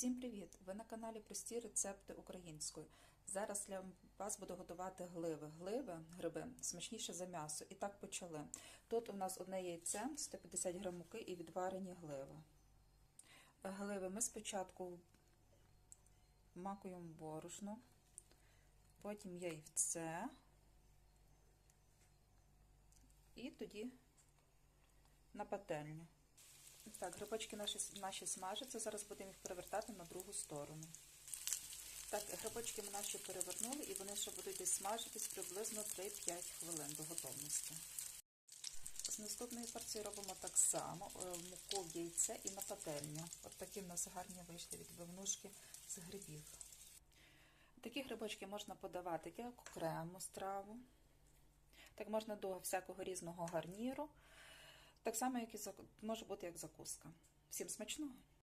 Всім привіт! Ви на каналі Прості рецепти українською. Зараз для вас буду готувати гливи. Гливи, гриби смачніше за м'ясо. І так почали. Тут у нас одне яйце, 150 г муки і відварені гливи. Гливи ми спочатку макуємо борошно, потім яйце і тоді на пательню. Так, грибочки наші, наші смажаться, зараз будемо їх перевертати на другу сторону. Так, грибочки ми наші перевернули і вони ще будуть десь смажитись приблизно 3-5 хвилин до готовності. З наступної порції робимо так само: муку в яйце і на пательню. От такі в нас гарні вийшли відбивнушки з грибів. Такі грибочки можна подавати як окрему страву, так можна до всякого різного гарніру. Так само, як і може бути як закуска. Всім смачного!